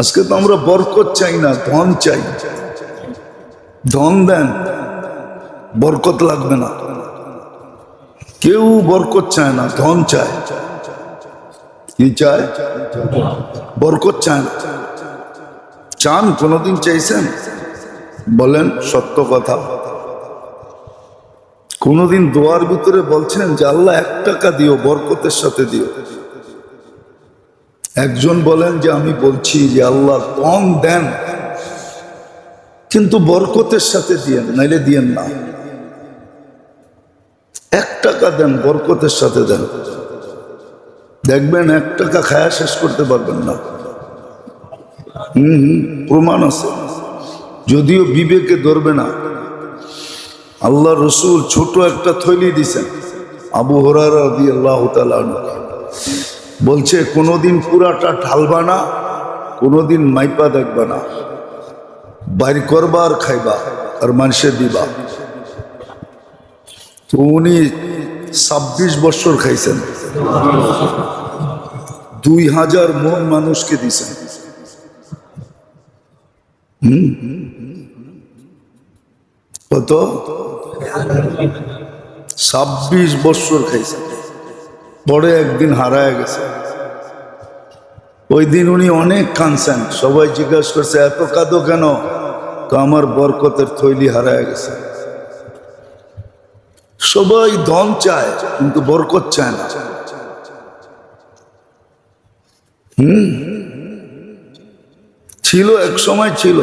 আজকে তো আমরা বরকত চাই না, ধন চাই। ধন দেন, বরকত লাগবে না। কেউ বরকত চায় না, ধন চায়। কি চায়? বরকত চায় না। চান, কোনোদিন চাইছেন? বলেন, সত্য কথা। কোনোদিন দোয়ার ভিতরে বলছেন যে, আল্লাহ এক টাকা দিও, বরকতের সাথে দিও। একজন বলেন যে, আমি বলছি যে আল্লাহ কম দেন, কিন্তু বরকতের সাথে দিয়েন, নাইলে দিয়েন না। এক টাকা দেন, বরকতের সাথে দেন। দেখবেন এক টাকা খায়া শেষ করতে পারবেন না। হম প্রমাণ আছে। যদিও বিবেকে ধরবে না। আল্লাহ রসুল ছোট একটা থৈলি দিছেন, আবু হরার আল্লাহ বলছে, কোনোদিন পুরাটা ঢালবা না, কোনোদিন মাইপা দেখবা না। বাইর করবা আর খাইবা, আর মানুষে দিবা। তো উনি ছাব্বিশ বছর খাইছেন। দুই হাজার মন মানুষকে দিছেন। হুম? কত? ছাব্বিশ বছর খাইছেন। পরে একদিন হারায় গেছে। ওই দিন উনি অনেক কানছেন সবাই জিজ্ঞাসা করছে, এত কাঁদো কেন? তো আমার বরকতের থৈলি হারায় গেছে। সবাই ধন চায়, কিন্তু বরকত চায় না। হুম। ছিল, এক সময় ছিল।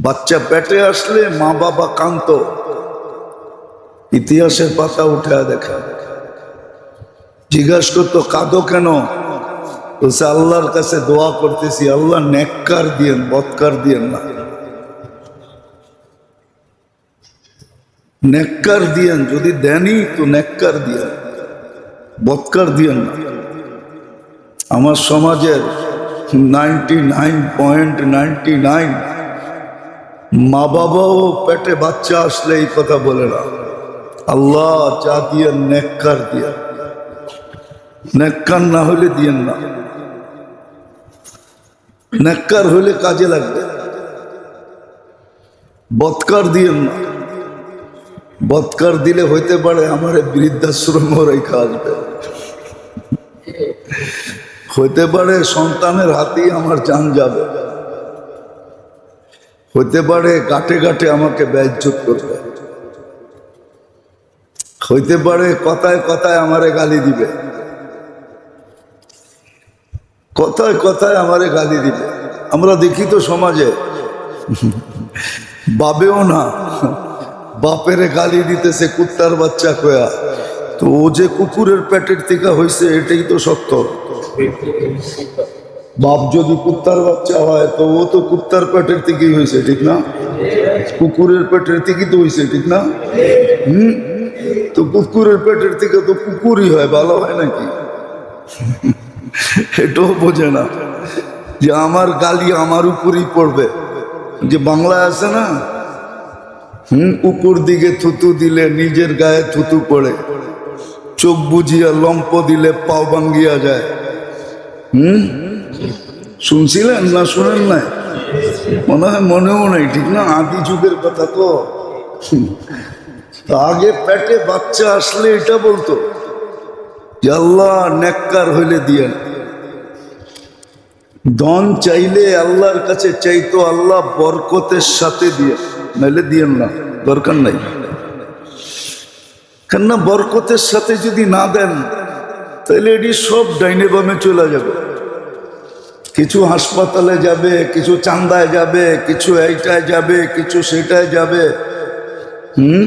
বাচ্চা পেটে আসলে মা বাবা কান্ত ইতিহাসের পাতা উঠে দেখা। জিজ্ঞাসা করতো, কাঁদো কেন? বলছে, আল্লাহর কাছে দোয়া করতেছি, আল্লাহ নেককার দিয়েন, বৎকার দিয়েন না। নেককার দিয়েন, যদি দেনই তো নেককার দিয়েন, বৎকার দিয়েন না। আমার সমাজের ninety nine point ninety nine মা বাবাও পেটে বাচ্চা আসলে এই কথা বলে না। আল্লাহ যা দিয়ে নেককার দিয়ে নেককার না হলে দিয়েন না। নেককার হলে কাজে লাগবে। বৎকার দিয়েন না। বৎকার দিলে হইতে পারে আমার বৃদ্ধাশ্রম রেখা আসবে। হইতে পারে সন্তানের হাতেই আমার যান যাবে। হইতে পারে গাটে গাটে আমাকে ব্যয়জ্যোত করবে। হইতে পারে কথায় কথায় আমারে গালি দিবে। কথায় কথায় আমারে গালি দিবে। আমরা দেখি তো সমাজে বাবেও না, বাপেরে গালি দিতেছে কুত্তার বাচ্চা কয়া। তো ও যে কুকুরের পেটের থেকে হয়েছে এটাই তো সত্য। বাপ যদি কুত্তার বাচ্চা হয়, তো ও তো কুত্তার পেটের থেকেই হয়েছে ঠিক না? কুকুরের পেটের থেকেই তো হয়েছে ঠিক না? হুম? তো কুকুরের পেটের থেকে তো কুকুরই হয়, ভালো হয় নাকি? এটাও বোঝে না যে আমার গালি আমার উপরই পড়বে। যে বাংলায় আছে না, হুম, উপর দিকে থুতু দিলে নিজের গায়ে থুতু পড়ে। চোখ বুঝিয়া লম্প দিলে পাও ভাঙ্গিয়া যায়। হুম, শুনছিলেন না শুনেন নাই? মনে হয় মনেও নাই, ঠিক না? আদি যুগের কথা তো আগে পেটে বাচ্চা আসলে এটা বলতো। আল্লাহ নেককার হইলে দিয়েন দন চাইলে আল্লাহর কাছে চাইতো আল্লাহ বরকতের সাথে দিয়ে, নাইলে দিয়েন না, দরকার নাই। কেননা বরকতের সাথে যদি না দেন তাহলে এটি সব ডাইনে বামে চলে যাবে। কিছু হাসপাতালে যাবে, কিছু চান্দায় যাবে, কিছু এইটায় যাবে, কিছু সেটায় যাবে। হুম?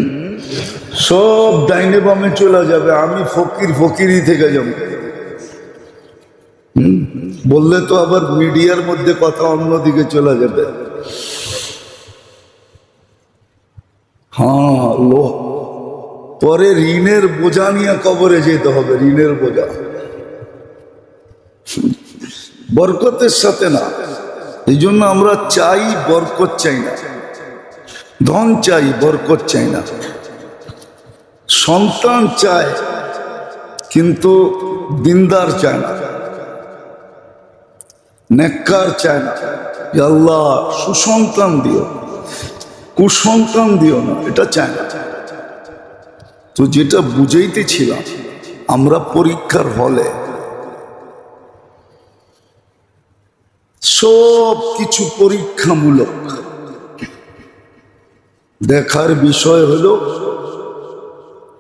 সব ডাইনে বামে চলে যাবে, আমি ফকির ফকিরই থেকে যাব। বললে তো আবার মিডিয়ার মধ্যে কথা অন্যদিকে চলে যাবে। হ্যাঁ লো। পরে ঋণের বোঝা নিয়ে কবরে যেতে হবে, ঋণের বোঝা। বরকতের সাথে না, এই জন্য আমরা চাই বরকত চাই না। ধন চাই, বরকত চাই না। সন্তান চায়, কিন্তু দিনদার চায় না। নেককার চায় না। আল্লাহ, সুসন্তান দিও। কুসন্তান দিও না, এটা চায় না। তো যেটা বুঝাইতেছিলাম, আমরা পরীক্ষার হলে সব কিছু পরীক্ষামূলক। দেখার বিষয় হলো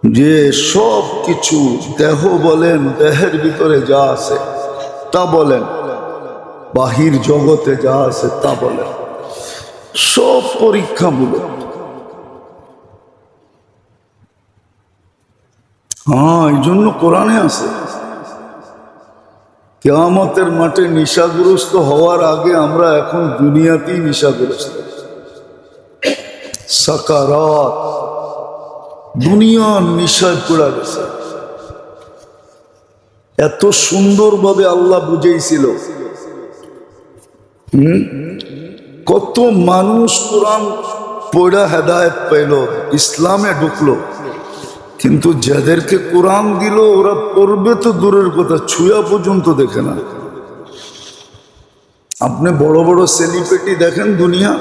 যে সব কিছু দেহ বলেন, দেহের ভিতরে যা আছে তা বলেন, বাহির জগতে যা আছে তা বলেন। সব পরীক্ষামূলক। হ্যাঁ এই জন্য কোরআনে আছে। কেয়ামতের মাঠে নিশাগ্রস্ত হওয়ার আগে আমরা এখন দুনিয়াতেই নিশাগ্রস্ত। সাকারাত। দুনিয়ার নিশায় পড়া গেছে। এত সুন্দরভাবে আল্লাহ বুঝেছিল কত মানুষ কোরআন পড়া হেদায়ত পাইল ইসলামে ঢুকলো। কিন্তু যাদেরকে কোরআন দিল, ওরা পড়বে তো দূরের কথা, ছুঁয়া পর্যন্ত দেখে না। আপনি বড় বড় সেলিব্রিটি দেখেন দুনিয়া?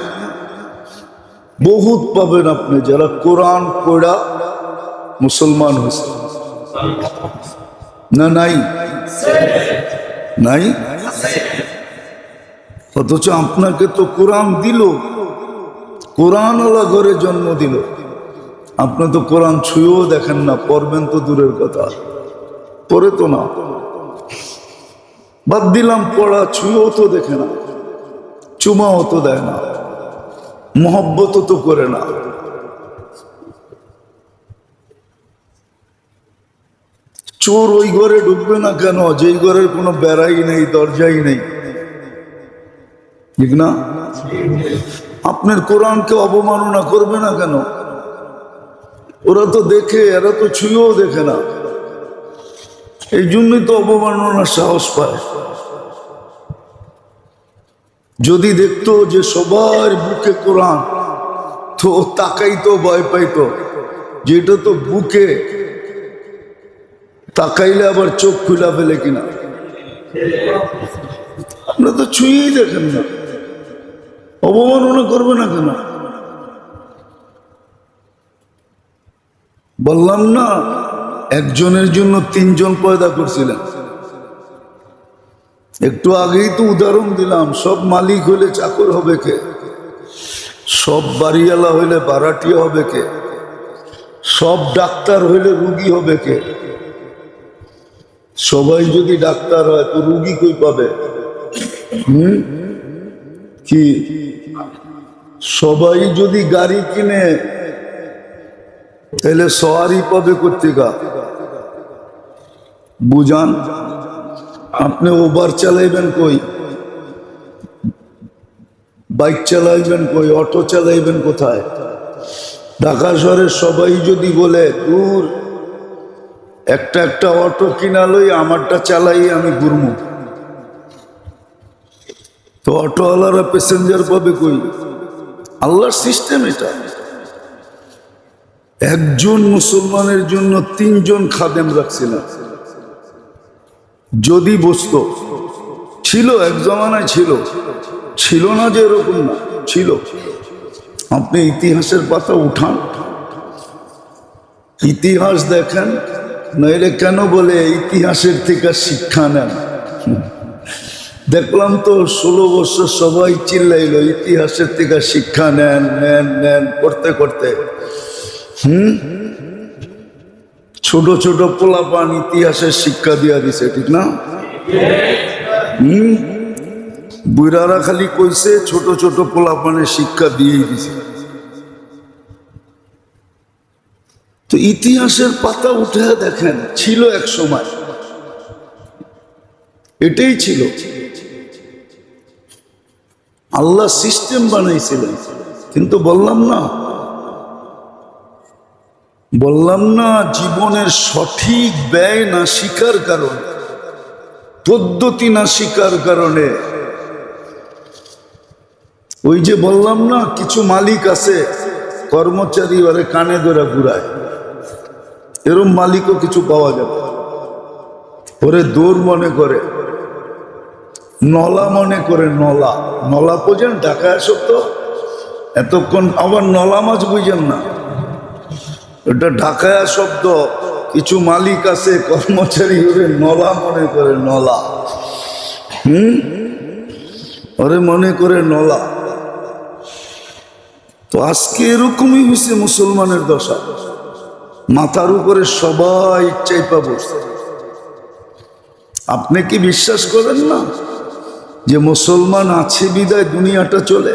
বহুত পাবেন আপনি, যারা কোরআন পড়া মুসলমান হয়েছে। না, নাই। নাই? অথচ আপনাকে তো কোরআন দিল। কোরআনওয়ালা ঘরে জন্ম দিল। আপনি তো কোরআন ছুঁয়েও দেখেন না, পড়বেন তো দূরের কথা। পড়ে তো না। বাদ দিলাম পড়া, ছুঁয়েও তো দেখে না। চুমাও তো দেয় না। মহব্বত তো করে না। চোর ওই ঘরে ঢুকবে না কেন? যেই ঘরের কোনো বেড়াই নেই, দরজাই নেই। ঠিক না? আপনার কোরআনকে অবমাননা করবে না কেন? ওরা তো দেখে, এরা তো ছুঁয়েও দেখে না। এই জন্যই তো অবমাননার সাহস পায়। যদি দেখতো যে সবার বুকে কোরআন, তো তাকাইতো, ভয় পাইতো। যেটা তো বুকে তাকাইলে আবার চোখ খুলা ফেলে কিনা? আমরা তো ছুঁয়েই দেখেন না। অবমাননা করবে না কেন? বললাম না, একজনের জন্য তিনজন পয়দা করছিলেন। একটু আগেই তো উদাহরণ দিলাম, সব মালিক হলে চাকর হবে কে? সব বাড়িওয়ালা হইলে বারাটিয়া হবে কে? সব ডাক্তার হইলে রুগী হবে কে? সবাই যদি ডাক্তার হয়, তো রুগী কই পাবে? কি? সবাই যদি গাড়ি কিনে, তাহলে সওয়ারি পাবে কর্তিকা বুঝান? আপনি ওভার চালাইবেন কই? বাইক চালাইবেন কই? অটো চালাইবেন কোথায়? ঢাকা শহরের সবাই যদি বলে, দূর একটা একটা অটো কিনা লই আমারটা চালাই আমি ঘুরমু। তো অটোওয়ালারা প্যাসেঞ্জার পাবে কই? আল্লাহর সিস্টেম এটা। একজন মুসলমানের জন্য তিনজন খাদেম রাখছিলেন যদি বসত, ছিল এক জমানায় ছিল। ছিল না যে এরকম না, ছিল। আপনি ইতিহাসের পাতা উঠান। ইতিহাস দেখেন নইলে কেন বলে ইতিহাসের থেকে শিক্ষা নেন? দেখলাম তো ষোলো বছর সবাই চিল্লাইল, ইতিহাসের থেকে শিক্ষা নেন নেন নেন, করতে করতে। হুম? ছোট ছোট পোলাপান ইতিহাসের শিক্ষা দিয়া দিছে, ঠিক না? হুম? বুড়ারা খালি কইছে ছোট ছোট পোলাপানের শিক্ষা দিয়েই দিছে। তো ইতিহাসের পাতা উঠে দেখেন, ছিল এক সময়। এটাই ছিল। আল্লাহ সিস্টেম বানাইছিলেন। কিন্তু বললাম না। বললাম না, জীবনের সঠিক ব্যয় না শিকার কারণে। পদ্ধতি না শিকার কারণে। ওই যে বললাম না, কিছু মালিক আছে, কর্মচারী ওরে কানে ধরে ঘুরায়। এরম মালিকও কিছু পাওয়া যাবে। ওরে দৌড় মনে করে, নলা মনে করে নলা। নলা বোঝেন, ঢাকায় শব্দ এতক্ষণ আবার নলা মাছ বুঝেন না। এটা ঢাকায়া শব্দ, কিছু মালিক আছে, কর্মচারী ওরে নলা মনে করে নলা। হুম? ওরে মনে করে নলা। তো আজকে এরকমই হয়েছে মুসলমানের দশা। মাথার উপরে সবাই চাইপা বসছে আপনি কি বিশ্বাস করেন না যে মুসলমান আছে বিদায় দুনিয়াটা চলে?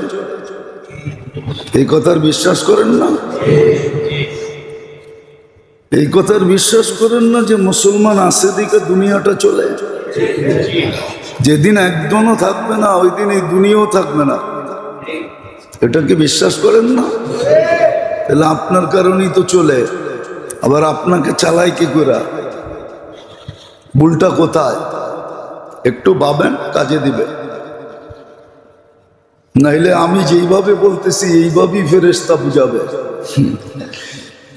এই কথার বিশ্বাস করেন না? এই কথার বিশ্বাস করেন না যে মুসলমান আছে দিকে দুনিয়াটা চলে? যেদিন একজনও থাকবে না, ওই দিন এই দুনিয়াও থাকবে না। এটা কি বিশ্বাস করেন না? তাহলে আপনার কারণেই তো চলে। আবার আপনাকে চালাই কি করে? ভুলটা কোথায়? একটু ভাবেন, কাজে দিবে। নাইলে আমি যেইভাবে বলতেছি, এইভাবেই ফেরেস্তা বুঝাবে।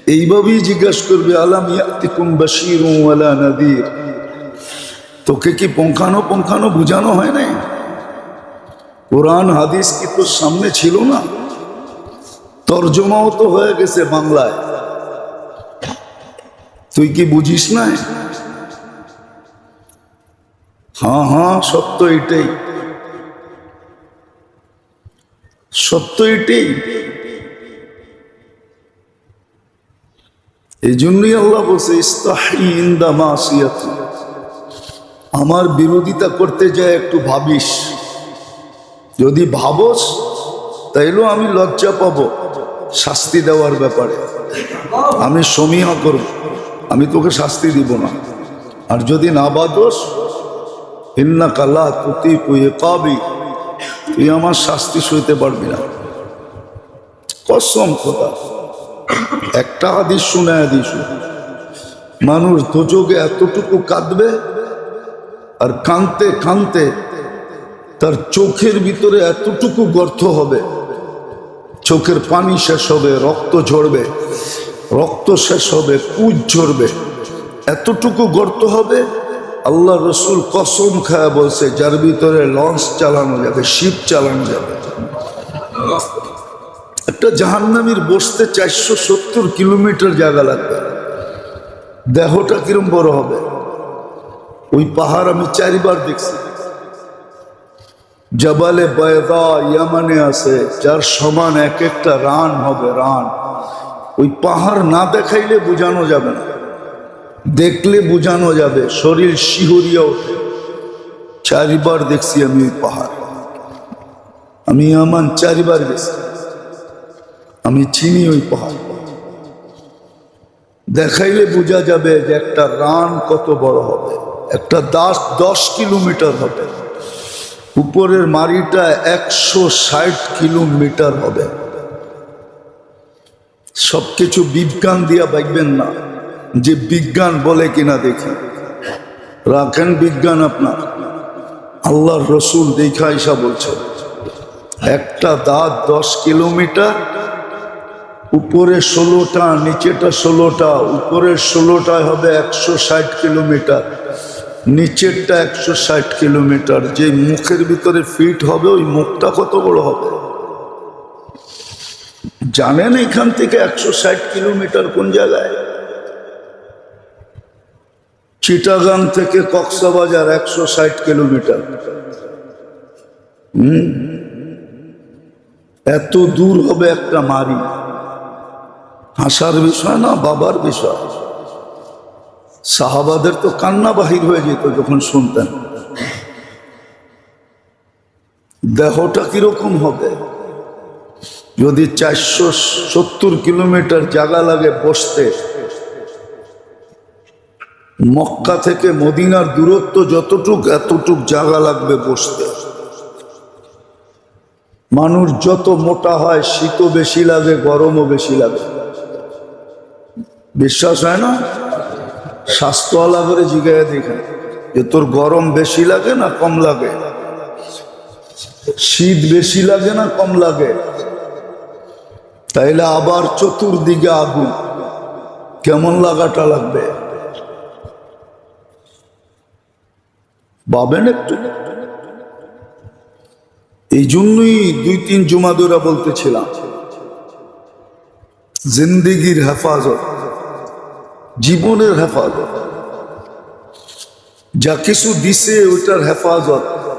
এইভাবেই জিজ্ঞাস করবে, আলাম ইয়াতিকুম নাদির? তোকে কি পঙ্খানো পঙ্খানো বুঝানো হয় নাই? কোরআন, হাদিস কি তোর সামনে ছিল না? তর্জমাও তো হয়ে গেছে বাংলায়। তুই কি বুঝিস না? হ্যাঁ হ্যাঁ সত্য এটাই। সত্য এটাই। এই জন্যই আল্লাহ বলছে আমার বিরোধিতা করতে যায় একটু ভাবিস। যদি ভাবস, তাইলেও আমি লজ্জা পাব শাস্তি দেওয়ার ব্যাপারে। আমি সমীহা করব। আমি তোকে শাস্তি দিব না। আর যদি না বাদস ইন্না কাল্লা তুতি কুয়ে পাবি তুই আমার শাস্তি সইতে পারবি না। কসম কথা একটা হাদিস শুনে হাদিস মানুষ দোযোগে এতটুকু কাঁদবে আর কাঁদতে কাঁদতে তার চোখের ভিতরে এতটুকু গর্ত হবে, চোখের পানি শেষ হবে, রক্ত ঝরবে। রক্ত শেষ হবে পুজ ঝরবে। এতটুকু গর্ত হবে, আল্লাহ রসুল কসম খায়া বলছে, যার ভিতরে লঞ্চ চালানো যাবে, শিপ চালানো যাবে। একটা জাহান্নামীর বসতে চারশো সত্তর কিলোমিটার জায়গা লাগবে। দেহটা কিরম বড় হবে? ওই পাহাড় আমি চারিবার দেখছি। জবালে বয়দা ইয়ামানে আছে, যার সমান এক একটা রান হবে, রান। ওই পাহাড় না দেখাইলে বোঝানো যাবে না। দেখলে বোঝানো যাবে, শরীর শিহরিয়া ওঠে। চারিবার দেখছি আমি ওই পাহাড়। আমি ইয়ামান চারিবার গেছি আমি চিনি ওই পাহাড়। দেখাইলে বোঝা যাবে যে একটা রান কত বড় হবে। একটা দাস দশ কিলোমিটার হবে। উপরের মারিটা একশো ষাট কিলোমিটার হবে। সবকিছু বিজ্ঞান দিয়া বাইবেন না। যে বিজ্ঞান বলে কিনা দেখি। রাখেন বিজ্ঞান আপনার। আল্লাহর রসুল দেখা ইসা বলছে, একটা দাঁত দশ কিলোমিটার, উপরে ষোলোটা, নিচেটা ষোলোটা, উপরের ষোলোটায় হবে একশো ষাট কিলোমিটার, নিচেরটা একশো ষাট কিলোমিটার। যে মুখের ভিতরে ফিট হবে, ওই মুখটা কত বড় হবে? জানেন এখান থেকে একশো ষাট কিলোমিটার কোন জায়গায়? চিটাগাং থেকে কক্সবাজার একশো ষাট কিলোমিটার। হুম? এত দূর হবে একটা মারি। হাসার বিষয় না, বাবার বিষয়। সাহাবাদের তো কান্না বাহির হয়ে যেত যখন শুনতেন। দেহটা কীরকম হবে? যদি চারশো সত্তর কিলোমিটার জায়গা লাগে বসতে, মক্কা থেকে মদিনার দূরত্ব যতটুক, এতটুক জায়গা লাগবে বসতে। মানুষ যত মোটা হয় শীতও বেশি লাগে গরমও বেশি লাগে। বিশ্বাস হয় না? স্বাস্থ্যওয়ালা করে জিগায় দেখেন যে তোর গরম বেশি লাগে না কম লাগে? শীত বেশি লাগে না কম লাগে? তাইলে আবার চতুর্দিকে আগুন। কেমন লাগাটা লাগবে? ভাবেন একটু? এই জন্যই দুই তিন জুমাদুরা বলতেছিলাম। জিন্দিগির হেফাজত। জীবনের হেফাজত। যা কিছু দিছে ওইটার হেফাজত।